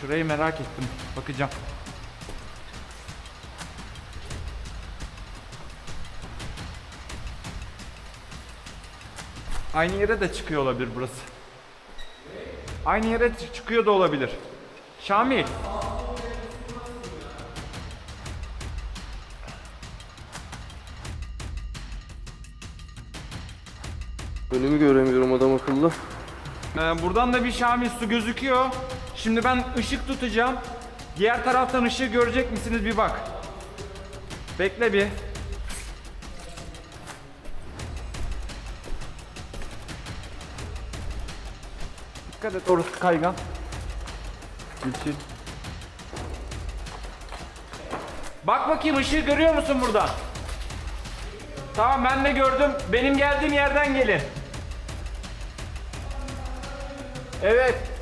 Şurayı merak ettim. Bakacağım. Aynı yere de çıkıyor olabilir burası. Aynı yere çıkıyor da olabilir. Şamil. Önümü göremiyorum adam akıllı. Ee, buradan da bir Şamil su gözüküyor. Şimdi ben ışık tutacağım. Diğer taraftan ışığı görecek misiniz bir bak. Bekle bir. Dikkat et orası kaygan. Gülçin. Bak bakayım ışığı görüyor musun burada? Tamam ben de gördüm. Benim geldiğim yerden gelin. Evet.